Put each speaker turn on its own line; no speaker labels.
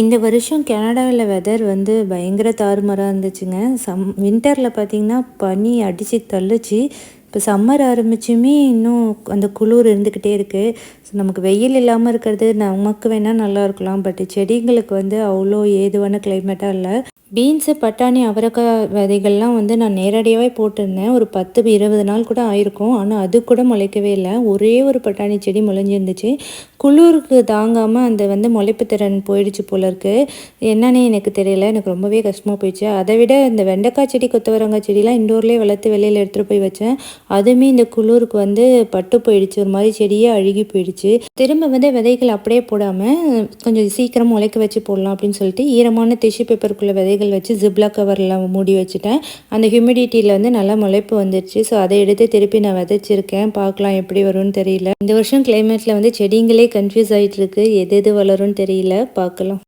இந்த வருஷம் கனடாவில் வெதர் வந்து பயங்கர தாறுமாறாக இருந்துச்சுங்க. சம் வின்டரில் பார்த்திங்கன்னா பனி அடித்து தள்ளுச்சு. இப்போ சம்மர் ஆரம்பிச்சுமே இன்னும் அந்த குளிர் இருந்துக்கிட்டே இருக்குது ஸோ நமக்கு வெயில் இல்லாமல் இருக்கிறது நமக்கு வேணால் நல்லா இருக்கலாம். பட் செடிங்களுக்கு வந்து அவ்வளோ ஏதுவான கிளைமேட்டாக இல்லை. பீன்ஸு பட்டாணி அவரைக்காய் விதைகள்லாம் வந்து நான் நேரடியாகவே போட்டிருந்தேன். ஒரு பத்து இருபது நாள் கூட ஆயிருக்கும். ஆனால் அது கூட முளைக்கவே இல்லை. ஒரே ஒரு பட்டாணி செடி முளைஞ்சிருந்துச்சு. குளிருக்கு தாங்காமல் அந்த வந்து முளைப்பு திறன் போயிடுச்சு போல இருக்குது என்னன்னு எனக்கு தெரியல. எனக்கு ரொம்பவே கஷ்டமாக போயிடுச்சு. அதை விட இந்த வெண்டைக்காய் செடி கொத்தவரங்காய் செடிலாம் இண்டோர்லேயே வளர்த்து வெளியில் எடுத்துகிட்டு போய் வச்சேன். அதுவுமே இந்த குளிருக்கு வந்து பட்டு போயிடுச்சு. ஒரு மாதிரி செடியே அழுகி போயிடுச்சு. திரும்ப வந்து விதைகள் அப்படியே போடாமல் கொஞ்சம் சீக்கிரம் முளைக்க வச்சு போடலாம் அப்படின்னு சொல்லிட்டு ஈரமான டிஷ்யூ பேப்பருக்குள்ள விதைகள் வச்சு ஜிப்லா கவரில் மூடி வச்சுட்டேன். அந்த ஹியூமிடிட்டியில் வந்து நல்லா முளைப்பு வந்துடுச்சு ஸோ அதை எடுத்து திருப்பி நான் விதைச்சிருக்கேன். பார்க்கலாம் எப்படி வரும்னு தெரியல. இந்த வருஷம் கிளைமேட்டில் வந்து செடிங்களே கன்ஃபியூஸ் ஆகிட்டு இருக்கு எது எது வளரும்னு தெரியல. பார்க்கலாம்.